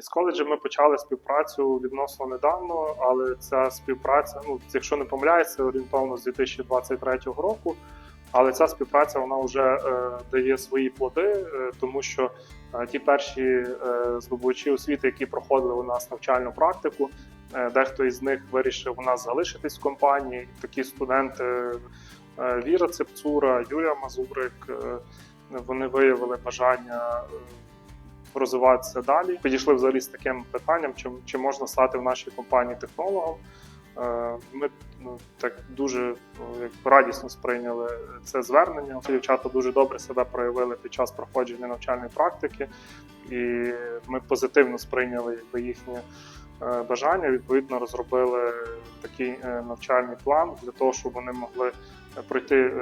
З коледжем ми почали співпрацю відносно недавно, але ця співпраця, ну якщо не помиляюся, орієнтовно з 2023 року. Але ця співпраця вона вже е, дає свої плоди, е, тому що е, ті перші е, здобувачі освіти, які проходили у нас навчальну практику, е, дехто із них вирішив у нас залишитись в компанії. Такі студенти е, Віра Цепцура, Юлія Мазурик. е, вони виявили бажання е, розвиватися далі. Підійшли взагалі з таким питанням, чи, чи можна стати в нашій компанії технологом. Е, Ми ну, так дуже ну, як радісно сприйняли це звернення. Дівчата дуже добре себе проявили під час проходження навчальної практики, і ми позитивно сприйняли їхнє е, бажання. Відповідно, розробили такий е, навчальний план для того, щоб вони могли пройти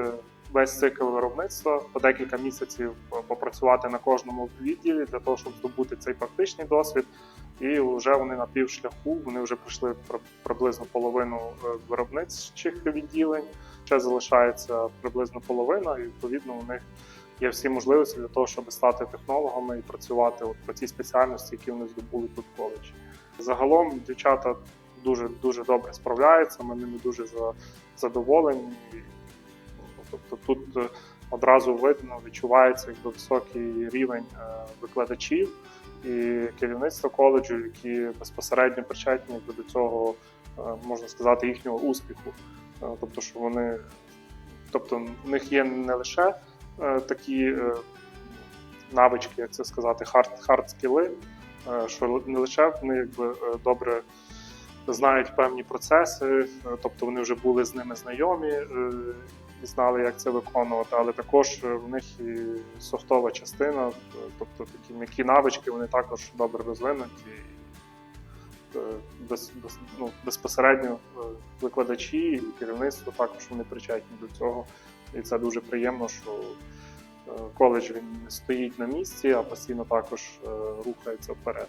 весь цикл виробництва по декілька місяців е, попрацювати на кожному відділі для того, щоб здобути цей практичний досвід. І вже вони на півшляху, вони вже пройшли при- приблизно половину е, виробничих відділень. Ще залишається приблизно половина, і відповідно у них є всі можливості для того, щоб стати технологами і працювати от по цій спеціальності, які вони здобули тут в коледжі. Загалом дівчата дуже дуже добре справляються. Ми ними дуже за- задоволені. Тобто тут е, одразу видно, відчувається якби високий рівень е, викладачів і керівництва коледжу, які безпосередньо причетні до цього, е, можна сказати, їхнього успіху. Тобто, що вони, тобто, в них є не лише такі навички, як це сказати, хард, скіли, що не лише вони якби добре знають певні процеси, тобто вони вже були з ними знайомі і знали, як це виконувати, але також е, в них і софтова частина, е, тобто такі м'які навички, вони також добре розвинуті. Е, Без, без, ну, безпосередньо викладачі і керівництво також вони причетні до цього. І це дуже приємно, що коледж він стоїть на місці, а постійно також рухається вперед.